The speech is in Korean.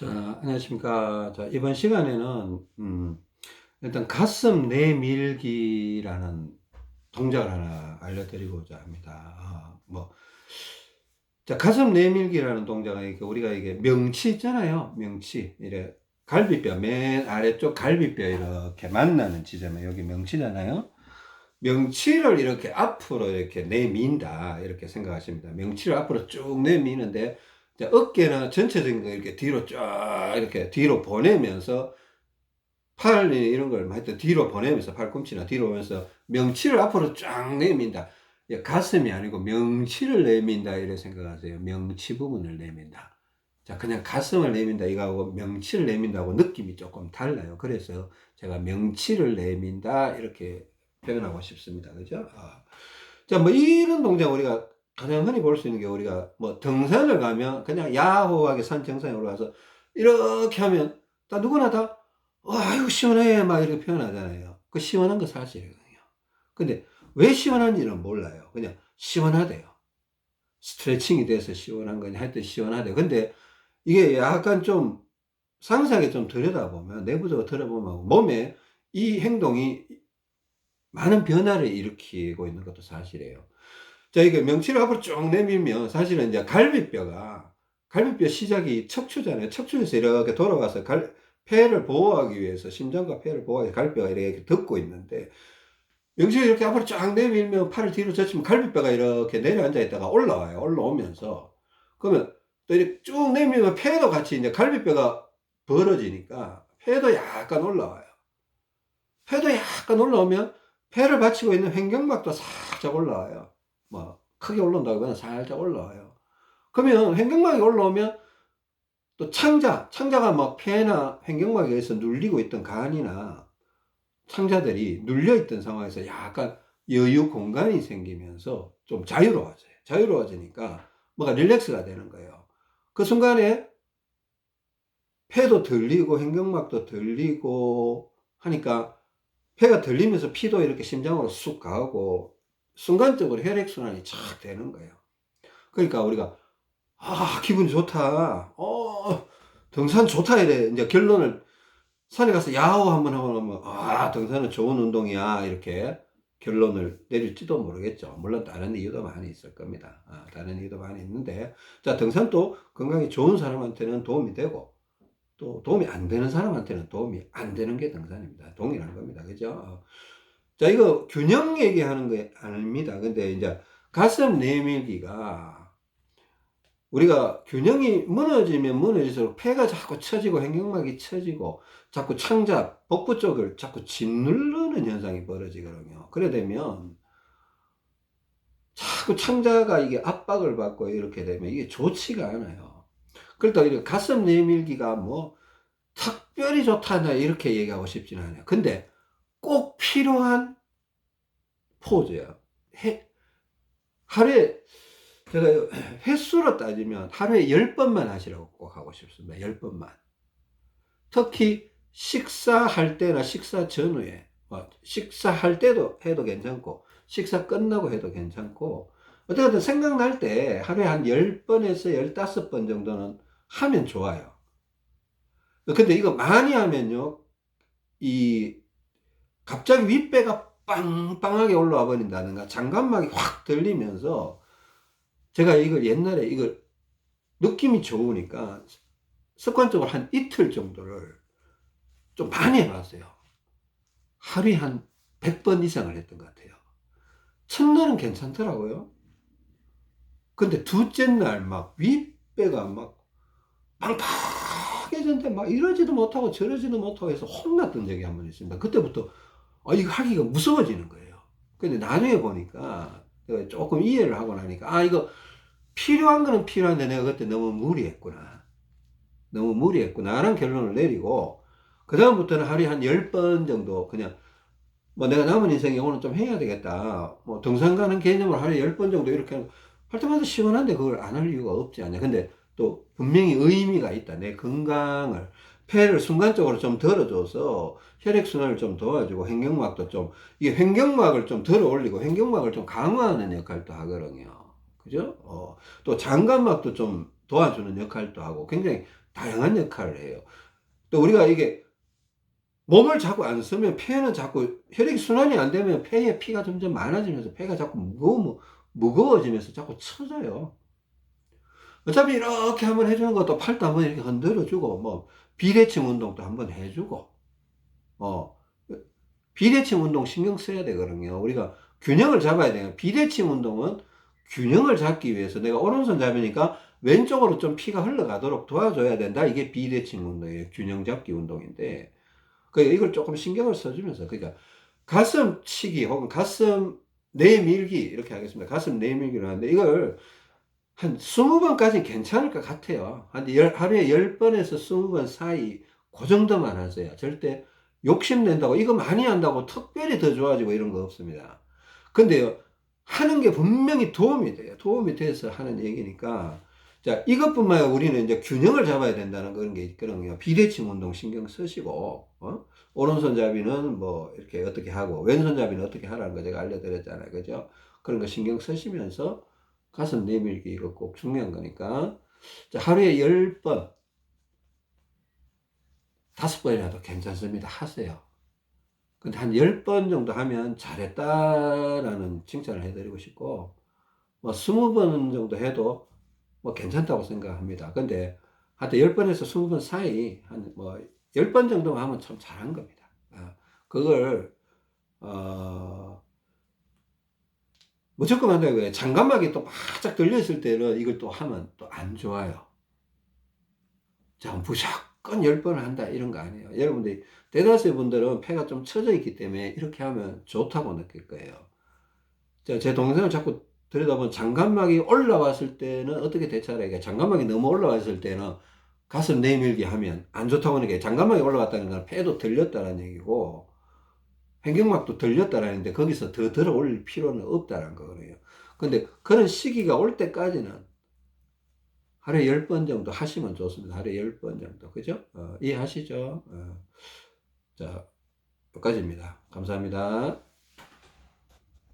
자, 안녕하십니까. 자, 이번 시간에는, 음, 일단 가슴 내밀기라는 동작을 하나 알려드리고자 합니다. 아, 뭐, 자, 가슴 내밀기라는 동작은 우리가 이게 명치 있잖아요. 명치. 이래 갈비뼈, 맨 아래쪽 갈비뼈 이렇게 만나는 지점에 여기 명치잖아요. 명치를 이렇게 앞으로 이렇게 내민다. 이렇게 생각하십니다. 명치를 앞으로 쭉 내미는데, 어깨나 전체적인 거 이렇게 뒤로 쫙 이렇게 뒤로 보내면서 팔 이런 걸 하여튼 뒤로 보내면서 팔꿈치나 뒤로 보면서 명치를 앞으로 쫙 내민다. 예, 가슴이 아니고 명치를 내민다 이렇게 생각하세요. 명치 부분을 내민다. 자, 그냥 가슴을 내민다 이거하고 명치를 내민다고 느낌이 조금 달라요. 그래서 제가 명치를 내민다 이렇게 표현하고 싶습니다. 그죠? 아. 자, 뭐 이런 동작 우리가 흔히 볼수 있는 게 우리가 뭐 등산을 가면 그냥 야호하게 산 정상에 올라가서 이렇게 하면 다 누구나 다 와, 아이고 시원해 막 이렇게 표현하잖아요. 그 시원한 거 사실이거든요. 근데 왜 시원한지는 몰라요. 그냥 시원하대요. 스트레칭이 돼서 시원한 거니 하여튼 시원하대요. 근데 이게 약간 좀 상세하게 좀 들여다보면 내부적으로 들여다보면 몸에 이 행동이 많은 변화를 일으키고 있는 것도 사실이에요. 자, 이게 명치를 앞으로 쭉 내밀면 사실은 이제 갈비뼈가, 갈비뼈 시작이 척추잖아요. 척추에서 이렇게 돌아가서 갈, 폐를 보호하기 위해서, 심장과 폐를 보호하기 위해서 갈비뼈가 이렇게 덮고 있는데, 명치를 이렇게 앞으로 쫙 내밀면 팔을 뒤로 젖히면 갈비뼈가 이렇게 내려앉아 있다가 올라와요. 올라오면서. 그러면 또 이렇게 쭉 내밀면 폐도 같이 이제 갈비뼈가 벌어지니까 폐도 약간 올라와요. 폐도 약간 올라오면 폐를 받치고 있는 횡격막도 살짝 올라와요. 뭐 크게 올라온다기보다 살짝 올라와요. 그러면 횡격막이 올라오면 또 창자, 창자가 막 폐나 횡격막에 의해서 눌리고 있던 간이나 창자들이 눌려 있던 상황에서 약간 여유 공간이 생기면서 좀 자유로워져요. 자유로워지니까 뭐가 릴렉스가 되는 거예요. 그 순간에 폐도 들리고 횡격막도 들리고 하니까 폐가 들리면서 피도 이렇게 심장으로 쑥 가고 순간적으로 혈액순환이 착 되는 거예요. 그러니까 우리가, 아, 기분 좋다. 어, 등산 좋다. 이래. 이제 결론을 산에 가서 야호 한번 하고 나면, 아, 등산은 좋은 운동이야. 이렇게 결론을 내릴지도 모르겠죠. 물론 다른 이유도 많이 있을 겁니다. 아, 다른 이유도 많이 있는데, 자, 등산도 건강이 좋은 사람한테는 도움이 되고, 또 도움이 안 되는 사람한테는 도움이 안 되는 게 등산입니다. 동일한 겁니다. 그죠? 자, 이거 균형 얘기하는 거 아닙니다. 근데 이제 가슴 내밀기가 우리가 균형이 무너지면 무너질수록 폐가 자꾸 처지고 횡격막이 처지고 자꾸 창자, 복부 쪽을 자꾸 짓누르는 현상이 벌어지거든요. 그래 되면 자꾸 창자가 이게 압박을 받고 이렇게 되면 이게 좋지가 않아요. 그렇다고 이렇게 가슴 내밀기가 뭐 특별히 좋다냐 이렇게 얘기하고 싶지는 않아요. 근데 꼭 필요한 포즈야. 해, 하루에, 제가 횟수로 따지면 하루에 10번만 하시라고 꼭 하고 싶습니다. 10번만. 특히 식사할 때나 식사 전후에, 뭐 식사할 때도 해도 괜찮고, 식사 끝나고 해도 괜찮고, 어쨌든 생각날 때 하루에 한 10번에서 15번 정도는 하면 좋아요. 근데 이거 많이 하면요, 이 갑자기 윗배가 빵빵하게 올라와 버린다든가 장관막이 확 들리면서 제가 이걸 옛날에 이걸 느낌이 좋으니까 습관적으로 한 이틀 정도를 좀 많이 해봤어요. 하루에 한 100번 이상을 했던 것 같아요. 첫날은 괜찮더라고요. 근데 둘째 날 막 윗배가 막 빵빵해졌는데 막 이러지도 못하고 저러지도 못하고 해서 혼났던 적이 한 번 있습니다. 그때부터 아, 이거 하기가 무서워지는 거예요. 근데 나중에 보니까 조금 이해를 하고 나니까 아, 이거 필요한 거는 필요한데 내가 그때 너무 무리했구나. 너무 무리했구나. 라는 결론을 내리고 그 다음부터는 하루에 한 10번 정도 그냥 뭐 내가 남은 인생에 오늘 좀 해야 되겠다. 뭐 등산 가는 개념으로 하루에 10번 정도 이렇게 할 때마다 시원한데 그걸 안 할 이유가 없지 않냐. 근데 또 분명히 의미가 있다. 내 건강을 폐를 순간적으로 좀 덜어줘서 혈액순환을 좀 도와주고 횡격막도 좀 이게 횡격막을 좀 덜어 올리고 횡격막을 좀 강화하는 역할도 하거든요. 그죠? 어, 또 장관막도 좀 도와주는 역할도 하고 굉장히 다양한 역할을 해요. 또 우리가 이게 몸을 자꾸 안 쓰면 폐는 자꾸 혈액 순환이 안 되면 폐에 피가 점점 많아지면서 폐가 자꾸 무거워, 무거워지면서 자꾸 처져요. 어차피 이렇게 한번 해주는 것도 팔도 한번 이렇게 흔들어주고, 뭐, 비대칭 운동도 한번 해주고, 어, 비대칭 운동 신경 써야 되거든요. 우리가 균형을 잡아야 돼요. 비대칭 운동은 균형을 잡기 위해서 내가 오른손 잡으니까 왼쪽으로 좀 피가 흘러가도록 도와줘야 된다. 이게 비대칭 운동이에요. 균형 잡기 운동인데. 그 이걸 조금 신경을 써주면서 그러니까 가슴 치기 혹은 가슴 내밀기 이렇게 하겠습니다. 가슴 내밀기를 하는데 이걸 한 20번까지 괜찮을 것 같아요. 한 열, 하루에 10번에서 20번 사이 그 정도만 하세요. 절대 욕심낸다고 이거 많이 한다고 특별히 더 좋아지고 이런 거 없습니다. 근데요. 하는 게 분명히 도움이 돼요. 도움이 돼서 하는 얘기니까 자, 이것뿐만 아니라 우리는 이제 균형을 잡아야 된다는 그런 게 있거든요. 비대칭 운동 신경 쓰시고, 어? 오른손잡이는 뭐, 이렇게 어떻게 하고, 왼손잡이는 어떻게 하라는 거 제가 알려드렸잖아요. 그죠? 그런 거 신경 쓰시면서 가슴 내밀기 이거 꼭 중요한 거니까. 자, 하루에 10번, 다섯 번이라도 괜찮습니다. 하세요. 근데 한 10번 정도 하면 잘했다라는 칭찬을 해드리고 싶고, 뭐 20번 정도 해도 뭐 괜찮다고 생각합니다. 근데 하여튼 10번에서 20번 사이 한 뭐 10번 정도만 하면 참 잘한 겁니다. 아, 그걸 어 무조건 한다고 해요. 장갑막이 또 바짝 들려있을 때는 이걸 또 하면 또 안 좋아요. 자, 무조건 10번을 한다 이런 거 아니에요. 여러분들이 대다수의 분들은 폐가 좀 처져 있기 때문에 이렇게 하면 좋다고 느낄 거예요. 자, 제 동생을 자꾸 들여다보면 장갑막이 올라왔을 때는 어떻게 대처하라 이게 장갑막이 너무 올라왔을 때는 가슴 내밀기 하면 안 좋다고 하는 게 장갑막이 올라왔다는 건 폐도 들렸다는 얘기고 횡격막도 들렸다라는데 데 거기서 더 들어 올릴 필요는 없다는 거거든요. 근데 그런 시기가 올 때까지는 하루에 10번 정도 하시면 좋습니다. 하루에 10번 정도. 그죠? 어, 이해하시죠? 어. 자, 여기까지입니다. 감사합니다.